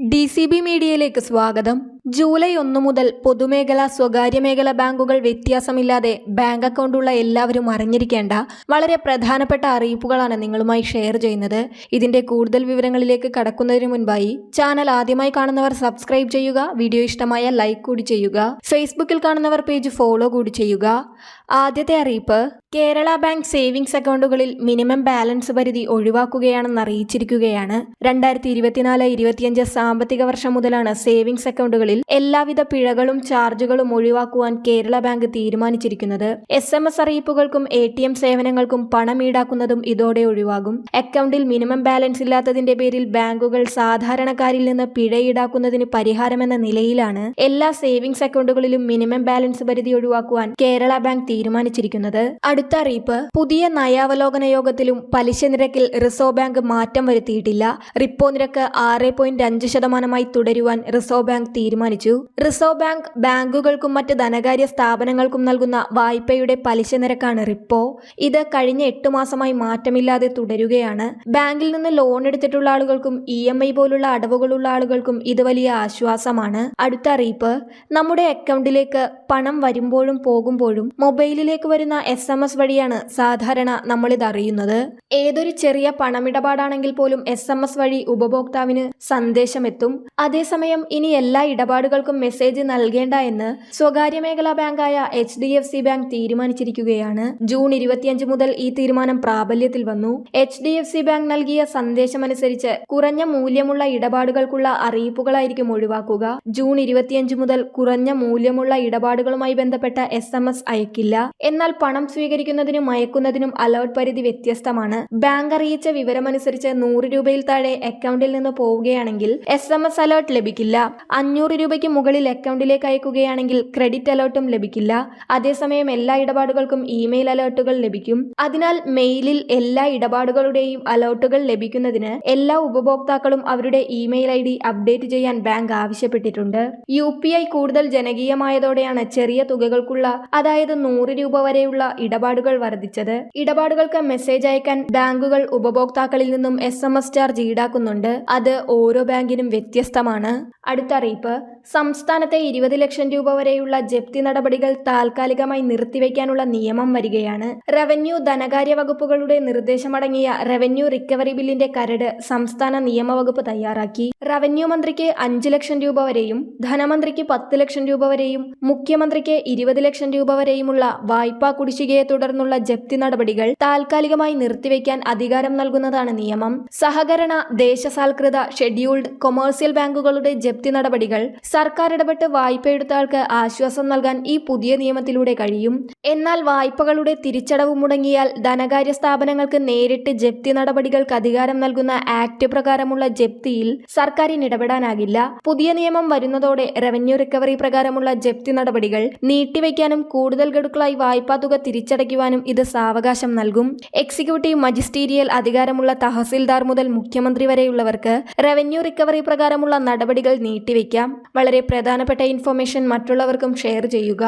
D C B മീഡിയയിലേക്ക് സ്വാഗതം. July ഒന്ന് മുതൽ പൊതുമേഖല സ്വകാര്യ മേഖല ബാങ്കുകൾ വ്യത്യാസമില്ലാതെ ബാങ്ക് അക്കൗണ്ടുള്ള എല്ലാവരും അറിഞ്ഞിരിക്കേണ്ട വളരെ പ്രധാനപ്പെട്ട അറിയിപ്പുകളാണ് നിങ്ങളുമായി ഷെയർ ചെയ്യുന്നത്. ഇതിന്റെ കൂടുതൽ വിവരങ്ങളിലേക്ക് കടക്കുന്നതിന് മുൻപായി ചാനൽ ആദ്യമായി കാണുന്നവർ സബ്സ്ക്രൈബ് ചെയ്യുക വീഡിയോ ഇഷ്ടമായ ലൈക്ക് കൂടി ചെയ്യുക ഫേസ്ബുക്കിൽ കാണുന്നവർ പേജ് ഫോളോ കൂടി ചെയ്യുക. ആദ്യത്തെ അറിയിപ്പ് കേരള ബാങ്ക് സേവിങ്സ് അക്കൗണ്ടുകളിൽ മിനിമം ബാലൻസ് പരിധി ഒഴിവാക്കുകയാണെന്ന് അറിയിച്ചിരിക്കുകയാണ്. രണ്ടായിരത്തി ഇരുപത്തിനാല് ഇരുപത്തിയഞ്ച് സാമ്പത്തിക വർഷം മുതലാണ് സേവിങ്സ് അക്കൗണ്ടുകളിൽ എല്ലാവിധ പിഴകളും ചാർജുകളും ഒഴിവാക്കുവാൻ കേരള ബാങ്ക് തീരുമാനിച്ചിരിക്കുന്നത്. എസ് എം എസ് അറിയിപ്പുകൾക്കും എ ടി എം സേവനങ്ങൾക്കും പണം ഈടാക്കുന്നതും ഇതോടെ ഒഴിവാകും. അക്കൗണ്ടിൽ മിനിമം ബാലൻസ് ഇല്ലാത്തതിന്റെ പേരിൽ ബാങ്കുകൾ സാധാരണക്കാരിൽ നിന്ന് പിഴ ഈടാക്കുന്നതിന് പരിഹാരമെന്ന നിലയിലാണ് എല്ലാ സേവിങ്സ് അക്കൗണ്ടുകളിലും മിനിമം ബാലൻസ് പരിധി ഒഴിവാക്കുവാൻ കേരള ബാങ്ക് തീരുമാനിച്ചിരിക്കുന്നത്. അടുത്ത അറിയിപ്പ്. പുതിയ നയാവലോകന യോഗത്തിലും പലിശ നിരക്കിൽ റിസർവ് ബാങ്ക് മാറ്റം വരുത്തിയിട്ടില്ല. റിപ്പോ നിരക്ക് ആറ് പോയിന്റ് അഞ്ച് ശതമാനമായി തുടരുവാൻ റിസർവ് ബാങ്ക് തീരുമാനിച്ചു. റിസർവ് ബാങ്ക് ബാങ്കുകൾക്കും മറ്റ് ധനകാര്യ സ്ഥാപനങ്ങൾക്കും നൽകുന്ന വായ്പയുടെ പലിശ നിരക്കാണ് റിപ്പോ. ഇത് കഴിഞ്ഞ എട്ട് മാസമായി മാറ്റമില്ലാതെ തുടരുകയാണ്. ബാങ്കിൽ നിന്ന് ലോൺ എടുത്തിട്ടുള്ള ആളുകൾക്കും ഇ എം ഐ പോലുള്ള അടവുകളുള്ള ആളുകൾക്കും ഇത് വലിയ ആശ്വാസമാണ്. അടുത്ത അറിയിപ്പ്. നമ്മുടെ അക്കൗണ്ടിലേക്ക് പണം വരുമ്പോഴും പോകുമ്പോഴും മൊബൈലിലേക്ക് വരുന്ന എസ് എം എസ് വഴിയാണ് സാധാരണ നമ്മളിത് അറിയുന്നത്. ഏതൊരു ചെറിയ പണമിടപാടാണെങ്കിൽ പോലും എസ് എം എസ് വഴി ഉപഭോക്താവിന് സന്ദേശമെത്തും. അതേസമയം ഇനി എല്ലാ ഇടപാടുകൾക്കും മെസ്സേജ് നൽകേണ്ട എന്ന് സ്വകാര്യ മേഖലാ ബാങ്കായ H D F C bank തീരുമാനിച്ചിരിക്കുകയാണ്. ജൂൺ ഇരുപത്തിയഞ്ച് മുതൽ ഈ തീരുമാനം പ്രാബല്യത്തിൽ വന്നു. H D F C bank നൽകിയ സന്ദേശമനുസരിച്ച് കുറഞ്ഞ മൂല്യമുള്ള ഇടപാടുകൾക്കുള്ള അറിയിപ്പുകളായിരിക്കും ഒഴിവാക്കുക. ജൂൺ ഇരുപത്തിയഞ്ച് മുതൽ കുറഞ്ഞ മൂല്യമുള്ള ഇടപാടുകളുമായി ബന്ധപ്പെട്ട എസ് അയക്കില്ല. എന്നാൽ പണം സ്വീകരിക്കുന്നതിനും അയക്കുന്നതിനും അലേർട്ട് പരിധി വ്യത്യസ്തമാണ്. ബാങ്ക് അറിയിച്ച വിവരമനുസരിച്ച് നൂറ് രൂപയിൽ താഴെ അക്കൗണ്ടിൽ നിന്ന് പോവുകയാണെങ്കിൽ എസ് എം എസ് അലേർട്ട് ലഭിക്കില്ല. അഞ്ഞൂറ് രൂപയ്ക്ക് മുകളിൽ അക്കൗണ്ടിലേക്ക് അയക്കുകയാണെങ്കിൽ ക്രെഡിറ്റ് അലേർട്ടും ലഭിക്കില്ല. അതേസമയം എല്ലാ ഇടപാടുകൾക്കും ഇമെയിൽ അലേർട്ടുകൾ ലഭിക്കും. അതിനാൽ മെയിലിൽ എല്ലാ ഇടപാടുകളുടെയും അലേർട്ടുകൾ ലഭിക്കുന്നതിന് എല്ലാ ഉപഭോക്താക്കളും അവരുടെ ഇമെയിൽ ഐ ഡി അപ്ഡേറ്റ് ചെയ്യാൻ ബാങ്ക് ആവശ്യപ്പെട്ടിട്ടുണ്ട്. യു കൂടുതൽ ജനകീയമായതോടെയാണ് ചെറിയ തുകകൾക്കുള്ള അതായത് നൂറ് രൂപ വരെയുള്ള ഇടപാടുകൾ വർദ്ധിച്ചത്. ഇടപാടുകൾക്ക് മെസ്സേജ് അയക്കാൻ ബാങ്കുകൾ ഉപഭോക്താക്കളിൽ നിന്നും എസ് എം എസ് ചാർജ് ഈടാക്കുന്നുണ്ട്. അത് ഓരോ ബാങ്കിനും വ്യത്യസ്തമാണ്. അടുത്ത അറിയിപ്പ്. സംസ്ഥാനത്തെ ഇരുപത് ലക്ഷം രൂപ വരെയുള്ള ജപ്തി നടപടികൾ താൽക്കാലികമായി നിർത്തിവെക്കാനുള്ള നിയമം വരികയാണ്. റവന്യൂ ധനകാര്യ വകുപ്പുകളുടെ നിർദ്ദേശമടങ്ങിയ റവന്യൂ റിക്കവറി ബില്ലിന്റെ കരട് സംസ്ഥാന നിയമവകുപ്പ് തയ്യാറാക്കി. റവന്യൂ മന്ത്രിക്ക് അഞ്ച് ലക്ഷം രൂപ വരെയും ധനമന്ത്രിക്ക് പത്ത് ലക്ഷം രൂപ വരെയും മുഖ്യമന്ത്രിക്ക് ഇരുപത് ലക്ഷം രൂപ വരെയുമുള്ള വായ്പാ കുടിശ്ശികയെ തുടർന്നുള്ള ജപ്തി നടപടികൾ താൽക്കാലികമായി നിർത്തിവെക്കാൻ അധികാരം നൽകുന്നതാണ് നിയമം. സഹകരണ ദേശസാൽകൃത ഷെഡ്യൂൾഡ് കൊമേഴ്സ്യൽ ബാങ്കുകളുടെ ജപ്തി നടപടികൾ സർക്കാർ ഇടപെട്ട് വായ്പ ആൾക്ക് ആശ്വാസം നൽകാൻ ഈ പുതിയ നിയമത്തിലൂടെ കഴിയും. എന്നാൽ വായ്പകളുടെ തിരിച്ചടവ് മുടങ്ങിയാൽ ധനകാര്യ സ്ഥാപനങ്ങൾക്ക് നേരിട്ട് ജപ്തി നടപടികൾക്ക് അധികാരം നൽകുന്ന ആക്ട് പ്രകാരമുള്ള ജപ്തിയിൽ സർക്കാരിന് ഇടപെടാനാകില്ല. പുതിയ നിയമം വരുന്നതോടെ റവന്യൂ റിക്കവറി പ്രകാരമുള്ള ജപ്തി നടപടികൾ നീട്ടിവെക്കാനും കൂടുതൽ ഗഡുക്കളായി വായ്പാ തുക തിരിച്ചടയ്ക്കുവാനും ഇത് സാവകാശം നൽകും. എക്സിക്യൂട്ടീവ് മജിസ്റ്റീരിയൽ അധികാരമുള്ള തഹസിൽദാർ മുതൽ മുഖ്യമന്ത്രി വരെയുള്ളവർക്ക് റവന്യൂ റിക്കവറി പ്രകാരമുള്ള നടപടികൾ നീട്ടിവെക്കാം വളരെ പ്രധാനപ്പെട്ട ഇൻഫോർമേഷൻ മറ്റുള്ളവർക്കും ഷെയർ ചെയ്യുക.